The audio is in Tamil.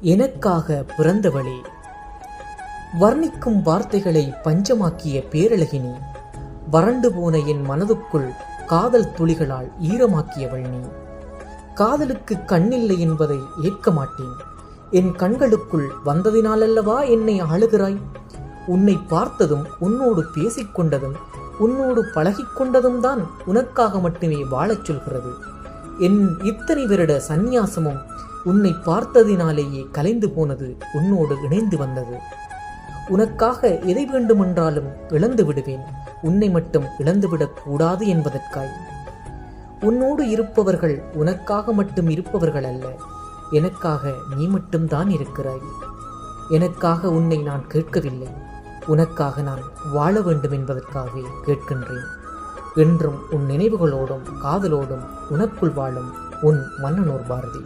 எனக்காக பிறந்தவளே. வர்ணிக்கும் வார்த்தைகளை பஞ்சமாக்கிய பேரழகினி வறண்டு போன என் மனதுக்குள் காதல் துளிகளால் ஈரமாக்கியவள் நீ. காதலுக்கு கண்ணில்லை என்பதை ஏற்க மாட்டேன். என் கண்களுக்குள் வந்ததினாலல்லவா என்னை ஆளுகிறாய்? உன்னை பார்த்ததும் உன்னோடு பேசிக்கொண்டதும் உன்னோடு பழகிக்கொண்டதும் தான் உனக்காக மட்டுமே வாழச் சொல்கிறது. என் இத்தனை வருட சந்நியாசமும் உன்னை பார்த்ததினாலேயே கலைந்து போனது உன்னோடு இணைந்து வந்தது. உனக்காக எதை வேண்டுமென்றாலும் இழந்து விடுவேன். உன்னை மட்டும் இழந்துவிடக் கூடாது என்பதற்காய். உன்னோடு இருப்பவர்கள் உனக்காக மட்டும் இருப்பவர்கள் அல்ல. எனக்காக நீ மட்டும்தான் இருக்கிறாய். எனக்காக உன்னை நான் கேட்கவில்லை. உனக்காக நான் வாழ வேண்டும் என்பதற்காகவே கேட்கின்றேன். என்றும் உன் நினைவுகளோடும் காதலோடும் உனக்குள் வாழும் உன் மன்னனூர் பாரதி.